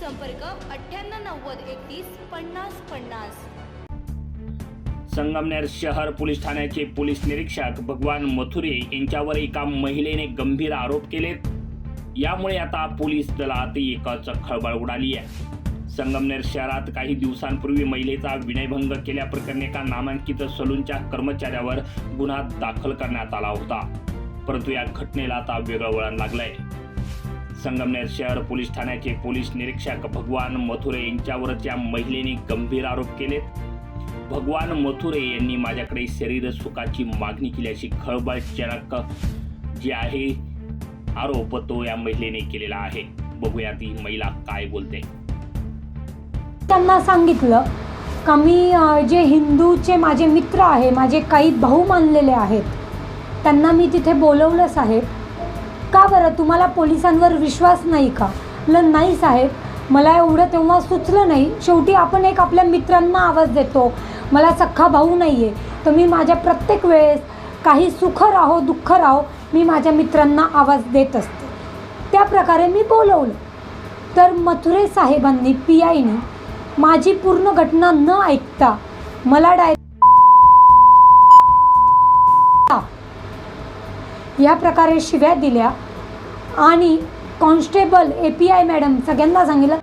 संपर्क अठ्ठ्याण्णव नव्वद एकतीस पन्नास पन्नास. संगमनेर शहर पोलीस ठाण्याचे पोलीस निरीक्षक भगवान मथुरे यांच्यावर एका महिलेने गंभीर आरोप केलेत. यामुळे आता पोलीस दलात एकच खळबळ उडाली आहे. संगमनेर शहरात काही दिवसांपूर्वी महिलेचा विनयभंग केल्याप्रकरणी एका नामांकित सलूनच्या कर्मचाऱ्यावर गुन्हा दाखल करण्यात आला होता. परंतु या घटनेला आता वेगळं वळण लागलंय. संगमनेर शहर पोलीस ठाण्याचे पोलीस निरीक्षक भगवान मथुरे यांच्यावरच या महिलेने गंभीर आरोप केलेत. भगवान मथुरे यांनी माझ्याकडे शरीर सुखाची मागणी केल्याची खळबळजनक जे आहे आरोप तो या महिलेने केलेला आहे. बघूया ती महिला काय बोलते. त्यांना सांगितलं का मी जे हिंदूचे माझे मित्र आहे माझे काही भाऊ मानलेले आहेत त्यांना मी तिथे बोलवलं साहेब. का बरं? तुम्हाला पोलिसांवर विश्वास नाही का? ल नाही साहेब. मला एवढं तेव्हा सुचलं नाही. शेवटी आपण एक आपल्या मित्रांना आवाज देतो. मला सख्खा भाऊ नाही आहे तर मी माझ्या प्रत्येक वेळेस काही सुख राहो दुःख राहो मी माझ्या मित्रांना आवाज देत असते. त्या प्रकारे मी बोलवलं. तर मथुरे साहेबांनी पी आयने माझी पूर्ण घटना न ऐकता मला डाय या प्रकारे शिव्या दिल्या आणि constable A P I madam सगळ्यांना सांगितलं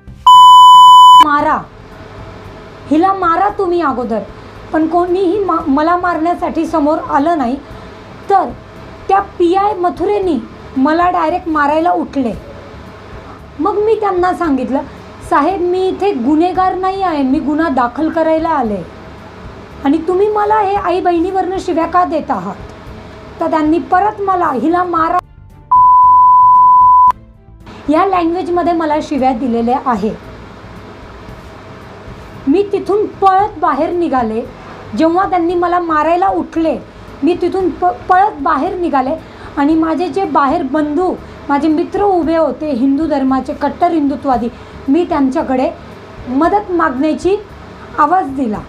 मारा. हिला मारा तुम्ही अगोदर. पण कोणीही मा मला मारण्यासाठी समोर आलं नाही. तर त्या पी आय मथुरेनी मला डायरेक्ट मारायला उठले. मग मी त्यांना सांगितलं साहेब मी इथे गुन्हेगार नाही आहे. मी गुन्हा दाखल करायला आले. आणि तुम्ही मला हे आई बहिणीवरनं शिव्या का देत आहात? तर त्यांनी परत मला हिला मारा. या लँग्वेजमध्ये मला शिव्या दिलेल्या आहे मी तिथून पळत बाहेर निघाले. जेव्हा त्यांनी मला मारायला उठले मी तिथून प पळत बाहेर निघाले आणि माझे जे बाहेर बंधू माझे मित्र उभे होते हिंदू धर्माचे कट्टर हिंदुत्वादी मी त्यांच्याकडे मदत मागण्याची आवाज दिला.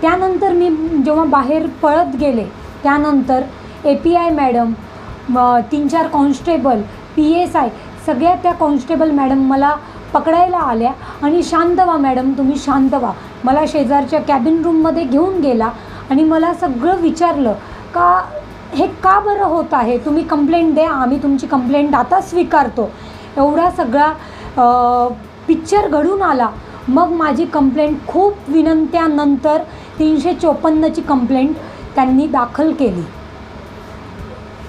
त्यानंतर मी जेव्हा बाहेर पळत गेले त्यानंतर ए पी आय मॅडम तीन चार कॉन्स्टेबल पी एस आय सगळ्या त्या कॉन्स्टेबल मॅडम मला पकडायला आल्या आणि शांत व्हा मॅडम तुम्ही शांत व्हा. मला शेजारच्या कॅबिन रूममध्ये घेऊन गेला आणि मला सगळं विचारलं का हे का बरं होत आहे? तुम्ही कंप्लेंट द्या आम्ही तुमची कंप्लेंट आता स्वीकारतो. एवढा सगळा पिक्चर घडून आला. मग माझी कंप्लेंट खूप विनंत्यानंतर तीनशे चोपन्नची कंप्लेंट त्यांनी दाखल केली.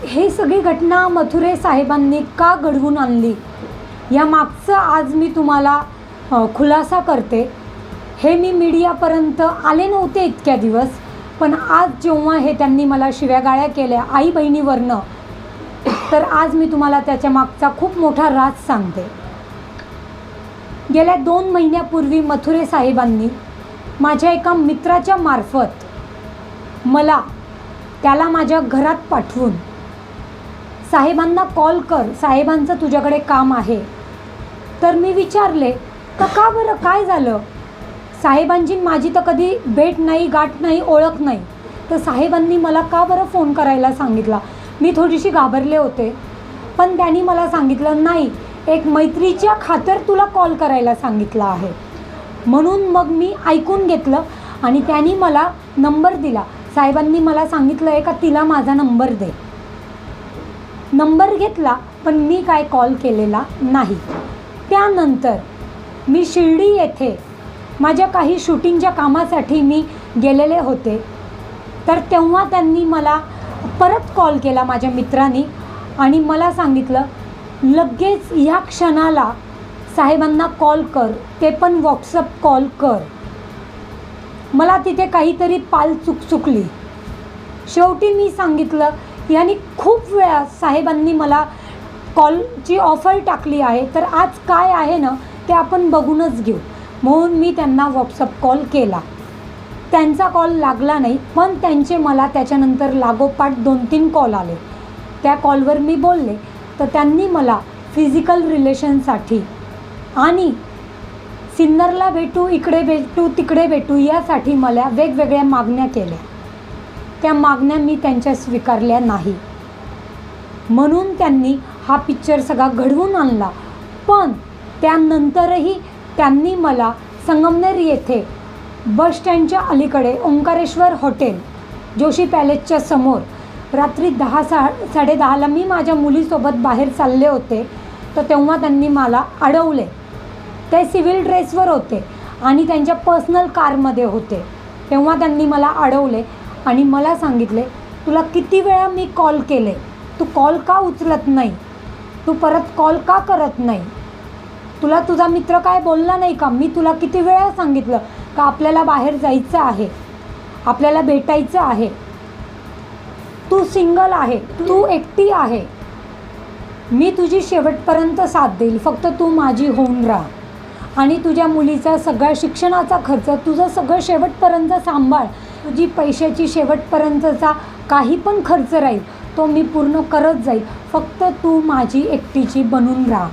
हे सगळी घटना मथुरे साहेबांनी का घडवून आणली? या मागचं आज मी तुम्हाला खुलासा करते. हे मी मीडियापर्यंत आले नव्हते इतक्या दिवस पण आज जेव्हा हे त्यांनी मला शिव्यागाळ्या केल्या आई बहिणीवरनं तर आज मी तुम्हाला त्याच्या मागचा खूप मोठा राज सांगते. गेल्या दोन महिन्यापूर्वी मथुरे साहेबांनी माझ्या एका मित्राच्या मार्फत मला त्याला माझ्या घरात पाठवून. साहेबांना कॉल कर साहेबांचं तुझ्याकडे काम आहे. तर मी विचारले तर का बरं काय झालं? साहेबांची माझी तर कधी भेट नाही गाठ नाही ओळख नाही. तर साहेबांनी मला का बरं फोन करायला सांगितला? मी थोडीशी घाबरले होते. पण त्यांनी मला सांगितलं नाही एक मैत्रीच्या खातर तुला कॉल करायला सांगितला आहे. म्हणून मग मी ऐकून घेतलं आणि त्यांनी मला नंबर दिला. साहेबांनी मला सांगितलं आहे का तिला माझा नंबर दे. नंबर घेतला पण मी काय कॉल केलेला नाही. त्यानंतर मी शिर्डी येथे माझ्या काही शूटिंगच्या कामासाठी मी गेलेले होते. तर तेव्हा त्यांनी मला परत कॉल केला माझ्या मित्रांनी आणि मला सांगितलं लगेच ह्या क्षणाला साहेबांना कॉल कर ते पण व्हॉट्सअप कॉल कर. मला तिथे काहीतरी पाल चुक चुकली. शेवटी मी सांगितलं यांनी खूप वेळा साहेबांनी मला कॉलची ऑफर टाकली आहे तर आज काय आहे ना ते आपण बघूनच घेऊ. म्हणून मी त्यांना व्हॉट्सअप कॉल केला. त्यांचा कॉल लागला नाही पण त्यांचे मला त्याच्यानंतर लागोपाठ दोन तीन कॉल आले. त्या कॉलवर मी बोलले तर त्यांनी मला फिजिकल रिलेशनसाठी आणि सिन्नरला भेटू इकडे भेटू तिकडे भेटू यासाठी मला वेगवेगळ्या मागण्या केल्या. त्या मागण्या मी त्यांच्या स्वीकारल्या नाही. म्हणून त्यांनी हा पिक्चर सगळा घडवून आणला. पण त्यानंतरही त्यांनी मला संगमनेर येथे बस स्टँडच्या अलीकडे ओंकारेश्वर हॉटेल जोशी पॅलेसच्या समोर रात्री दहा सा साडेदहाला मी माझ्या मुलीसोबत बाहेर चालले होते तर तेव्हा त्यांनी मला अडवले. ते सिव्हिल ड्रेसवर होते आणि त्यांच्या पर्सनल कारमध्ये होते. तेव्हा त्यांनी मला अडवले आणि मला सांगितले तुला किती वेळा मी कॉल केले? तू कॉल का उचलत नाही? तू परत कॉल का करत नाही? तुला तुझा मित्र काय बोलला नाही का? मी तुला किती वेळा सांगितलं का आपल्याला बाहेर जायचं आहे? आपल्याला भेटायचं आहे? तू सिंगल आहे. तू एकटी आहे. मी तुझी शेवटपर्यंत साथ देईल. फक्त तू माझी होऊन राहा. आणि तुझ्या मुलीचा सगळा शिक्षणाचा खर्च तुझं सगळं शेवटपर्यंत सांभाळ. तुझी पैशाची शेवटपर्यंतचा काही पण खर्च राहील तो मी पूर्ण करत जाईल. फक्त तू माझी एकटीची बनून राहा.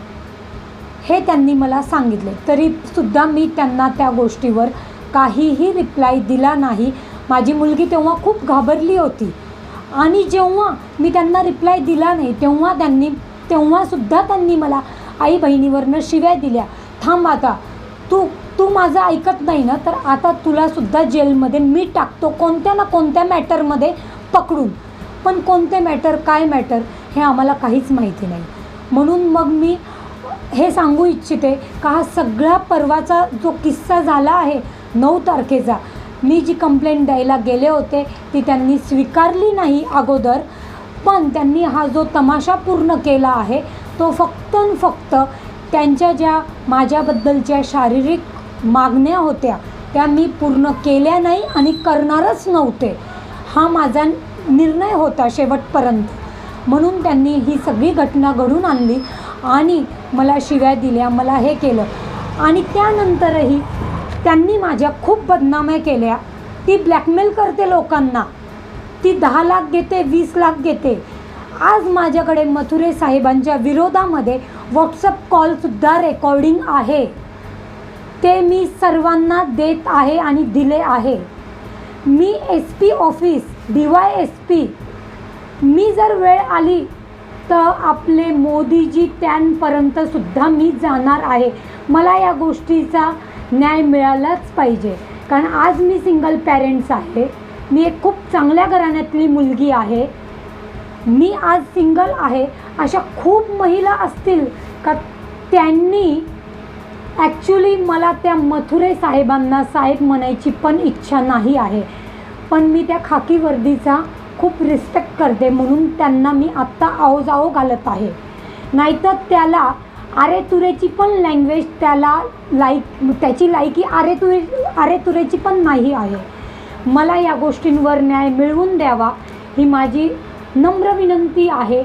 हे त्यांनी मला सांगितले. तरीसुद्धा मी त्यांना त्या गोष्टीवर काहीही रिप्लाय दिला नाही. माझी मुलगी तेव्हा खूप घाबरली होती. आणि जेव्हा मी त्यांना रिप्लाय दिला नाही तेव्हा त्यांनी तेव्हासुद्धा त्यांनी मला आई बहिणीवरनं शिव्या दिल्या. थांब आता. तू तू माझं ऐकत नाही ना तर आता तुलासुद्धा जेलमध्ये मी टाकतो कोणत्या ना कोणत्या मॅटरमध्ये पकडून. पण कोणते मॅटर काय मॅटर हे आम्हाला काहीच माहिती नाही. म्हणून मग मी हे सांगू इच्छिते का हा सगळा परवाचा जो किस्सा झाला आहे नऊ तारखेचा मी जी कंप्लेंट द्यायला गेले होते ती त्यांनी स्वीकारली नाही अगोदर. पण त्यांनी हा जो तमाशा पूर्ण केला आहे तो फक्त फक्त त्यांच्या ज्या माझ्याबद्दलच्या शारीरिक मागण्या होत्या त्या मी पूर्ण केल्या नाही आणि करणारच नव्हते. हा माझा निर्णय होता शेवटपर्यंत. म्हणून त्यांनी ही सगळी घटना घडून आणली आणि मला शिव्या दिल्या मला हे केलं. आणि त्यानंतरही त्यांनी माझ्या खूप बदनाम्या केल्या. ती ब्लॅकमेल करते लोकांना. ती दहा लाख घेते वीस लाख घेते. आज माझ्याकडे मथुरे साहेबांच्या विरोधामध्ये व्हॉट्सअप कॉलसुद्धा रेकॉर्डिंग आहे. ते मी सर्वांना देत आहे आणि दिले आहे. मी S P office D Y S P मी जर वेळ आली तर आपले मोदीजी त्यांपर्यंतसुद्धा मी जाणार आहे. मला या गोष्टीचा न्याय मिळालाच पाहिजे. कारण आज मी सिंगल पॅरेंट्स आहे. मी एक खूप चांगल्या घराण्यातली मुलगी आहे. मी आज सिंगल आहे. अशा खूप महिला असतील का त्यांनी ॲक्च्युली मला त्या मथुरे साहेबांना साहेब म्हणायची पण इच्छा नाही आहे. पण मी त्या खाकी वर्दीचा खूप रिस्पेक्ट करते म्हणून त्यांना मी आत्ता आओजाओ घालत आहे. नाहीतर त्याला आरे तुरेची पण लँग्वेज त्याला लाईक त्याची लायकी आरे तुरे आरे तुरेची पण नाही आहे. मला या गोष्टींवर न्याय मिळवून द्यावा ही माझी नम्र विनंती आहे.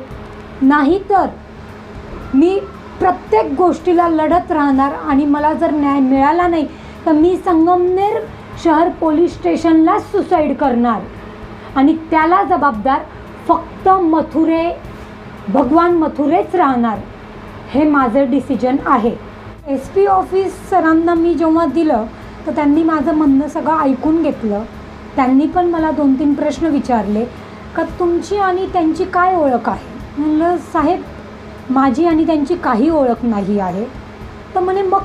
नाहीतर मी प्रत्येक गोष्टीला लढत राहणार आणि मला जर न्याय मिळाला नाही तर मी संगमनेर शहर पोलीस स्टेशनलाच सुसाईड करणार. आणि त्याला जबाबदार फक्त मथुरे भगवान मथुरेच राहणार. हे माझं डिसिजन आहे. एस पी ऑफिस सरांना मी जेव्हा दिलं तर त्यांनी माझं म्हणणं सगळं ऐकून घेतलं. त्यांनी पण मला दोन तीन प्रश्न विचारले. का तुमची आणि त्यांची काय ओळख आहे? म्हणलं साहेब माझी आणि त्यांची काही ओळख नाही आहे. तर म्हणे मग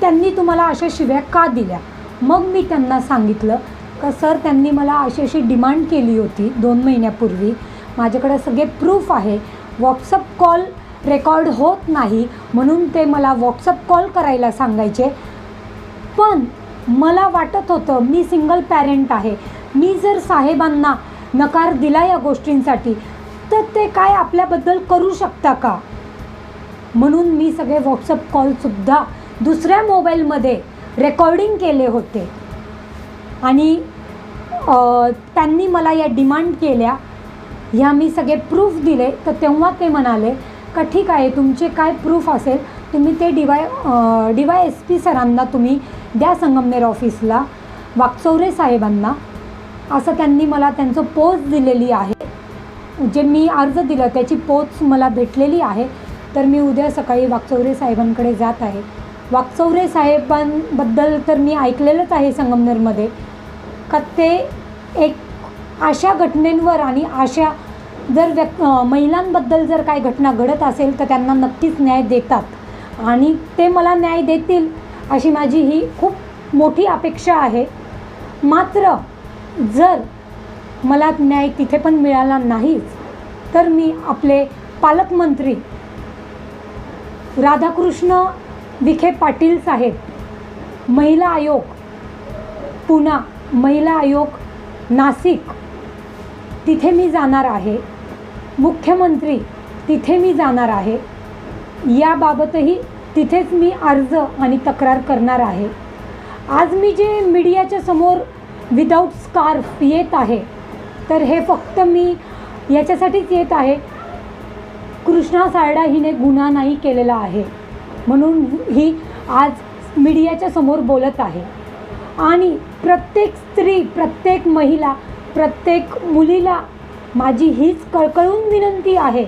त्यांनी तुम्हाला अशा शिव्या का दिल्या? मग मी त्यांना सांगितलं का सर त्यांनी मला अशी अशी डिमांड केली होती दोन महिन्यापूर्वी. माझ्याकडे सगळे प्रूफ आहे. व्हॉट्सअप कॉल रेकॉर्ड होत नाही म्हणून ते मला व्हॉट्सअप कॉल करायला सांगायचे. पण मला वाटत होतं मी सिंगल पॅरेंट आहे. मी जर साहेबांना नकार दिला या गोष्टींसाठी तर ते काय आपल्याबद्दल करू शकता का? म्हणून मी सगळे व्हॉट्सअप कॉलसुद्धा दुसऱ्या मोबाईलमध्ये रेकॉर्डिंग केले होते. आणि त्यांनी मला या डिमांड केल्या. ह्या मी सगळे प्रूफ दिले. तर तेव्हा ते म्हणाले का ठीक आहे तुमचे काय प्रूफ असेल तुम्ही ते D Y D Y D Y S P सरांना तुम्ही द्या संगमनेर ऑफिसला वाकचौरे साहेबांना. असं त्यांनी मला त्यांचं पोस्ट दिलेली आहे. जे मी अर्ज दिलं त्याची पोच मला भेटलेली आहे तर मी उद्या सकाळी वाकचौरे साहेबांकडे जात आहे. वाकचौरे साहेबांबद्दल तर मी ऐकलेलंच आहे संगमनेरमध्ये का ते एक अशा घटनेंवर आणि अशा जर व्यक् महिलांबद्दल जर काही घटना घडत असेल तर त्यांना नक्कीच न्याय देतात. आणि ते मला न्याय देतील अशी माझी ही खूप मोठी अपेक्षा आहे. मात्र जर मला न्याय तिथे पण मिळाला नाहीच. तर मी आपले पालकमंत्री राधाकृष्ण विखे पाटील साहेब महिला आयोग पुणा महिला आयोग नाशिक तिथे मी जाणार आहे. मुख्यमंत्री तिथे मी जाणार आहे. याबाबतही तिथेच मी अर्ज आणि तक्रार करणार आहे. आज मी जे मीडियाच्या समोर विदाऊट स्कार्फ येत आहे तर हे फक्त मी याच्यासाठीच येत आहे. कृष्णा सारडा हिने गुन्हा नाही केलेला आहे. म्हणून ही आज मीडियाच्या समोर बोलत आहे. आणि प्रत्येक स्त्री प्रत्येक महिला प्रत्येक मुलीला माझी हीच कळकळून विनंती आहे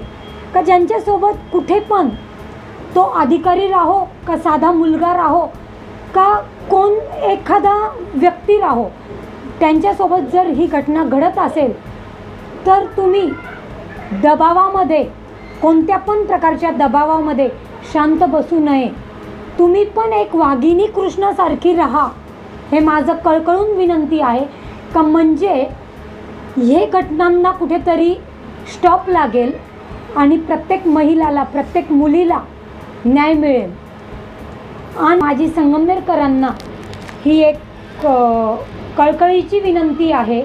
का ज्यांच्यासोबत कुठे पण तो अधिकारी राहो का साधा मुलगा राहो का कोण एखादा व्यक्ती राहो त्यांच्यासोबत जर ही घटना घडत असेल तर तुम्ही दबावामध्ये कोणत्या पण प्रकारच्या दबावामध्ये शांत बसू नये. तुम्ही पण एक वाघिनी कृष्णासारखी राहा. हे माझं कळकळून विनंती आहे. का म्हणजे हे घटनांना कुठेतरी स्टॉप लागेल आणि प्रत्येक महिलाला प्रत्येक मुलीला न्याय मिळेल. आणि माझी संगमनेरकरांना ही एक कळकळीची विनंती आहे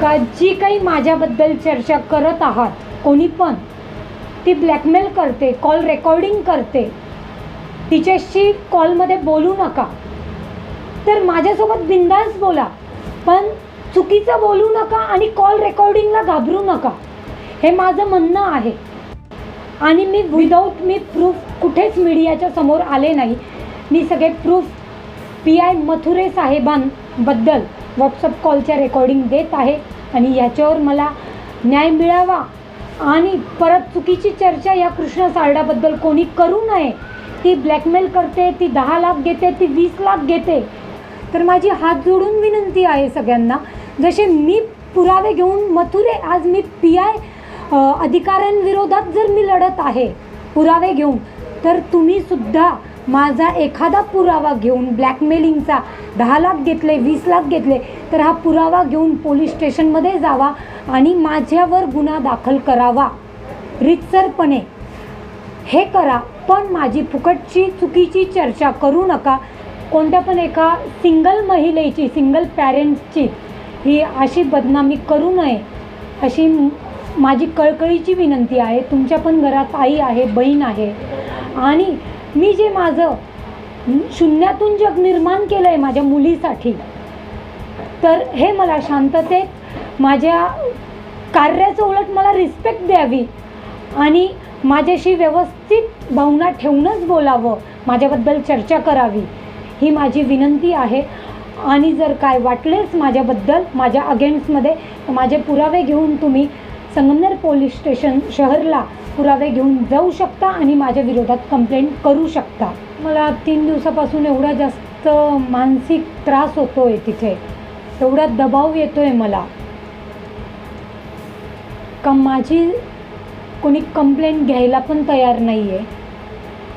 का जी काही माझ्याबद्दल चर्चा करत आहात कोणी पण ती ब्लॅकमेल करते कॉल रेकॉर्डिंग करते तिच्याशी कॉलमध्ये बोलू नका. तर माझ्यासोबत बिंदास बोला पण चुकीचं बोलू नका आणि कॉल रेकॉर्डिंगला घाबरू नका. हे माझं म्हणणं आहे. आणि मी विदाऊट मी प्रूफ कुठेच मीडियाच्या समोर आले नाही. मी सगळे प्रूफ पी आय मथुरे बद्दल व्हॉट्सअप कॉलच्या रेकॉर्डिंग देत आहे. आणि याच्यावर मला न्याय मिळावा आणि परत चुकीची चर्चा या कृष्ण सारडाबद्दल कोणी करू नये. ती ब्लॅकमेल करते ती दहा लाख घेते ती वीस लाख घेते. तर माझी हात जोडून विनंती आहे सगळ्यांना जसे मी पुरावे घेऊन मथुरे आज मी पी आय अधिकाऱ्यांविरोधात जर मी लढत आहे पुरावे घेऊन तर तुम्ही सुद्धा माझा एखादा पुरावा घेऊन ब्लॅकमेलिंगचा दहा लाख घेतले वीस लाख घेतले तर हा पुरावा घेऊन पोलीस स्टेशनमध्ये जावा आणि माझ्यावर गुन्हा दाखल करावा. रितसरपणे हे करा पण माझी फुकटची चुकीची चर्चा करू नका. कोणत्या पण एका सिंगल महिलेची सिंगल पॅरेंट्सची ही अशी बदनामी करू नये अशी माझी कळकळीची विनंती आहे. तुमच्या पण घरात आई आहे बहीण आहे. आणि मी जे माझं शून्यातून जग निर्माण केलं आहे माझ्या मुलीसाठी तर हे मला शांततेत माझ्या कार्याचं उलट मला रिस्पेक्ट द्यावी आणि माझ्याशी व्यवस्थित भावना ठेवूनच बोलावं माझ्याबद्दल चर्चा करावी ही माझी विनंती आहे. आणि जर काय वाटलेच माझ्याबद्दल माझ्या अगेन्स्टमध्ये तर माझे पुरावे घेऊन तुम्ही संगमनेर पोलीस स्टेशन शहरला पुरावे घेऊन जाऊ शकता आणि माझ्या विरोधात कंप्लेंट करू शकता. मला तीन दिवसापासून एवढा जास्त मानसिक त्रास होतो आहे तिथे. एवढा दबाव येतो आहे मला. का माझी कोणी कंप्लेंट घ्यायला पण तयार नाही आहे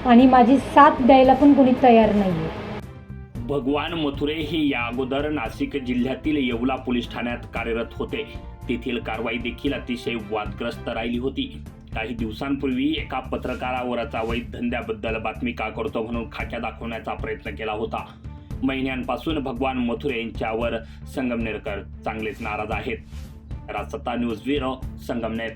आणि माझी साथ द्यायला पण कोणी तयार नाही आहे भगवान मथुरे हे या अगोदर नाशिक जिल्ह्यातील येवला पोलीस ठाण्यात कार्यरत होते. तेथील कारवाई देखील अतिशय वादग्रस्त राहिली होती. काही दिवसांपूर्वी एका पत्रकारावरच अवैध धंद्याबद्दल बातमी का करतो म्हणून खाक्या दाखवण्याचा प्रयत्न केला होता. महिन्यांपासून भगवान मथुरे यांच्यावर संगमनेरकर चांगलेच नाराज आहेत. Rajsatta news bureau Sangamner.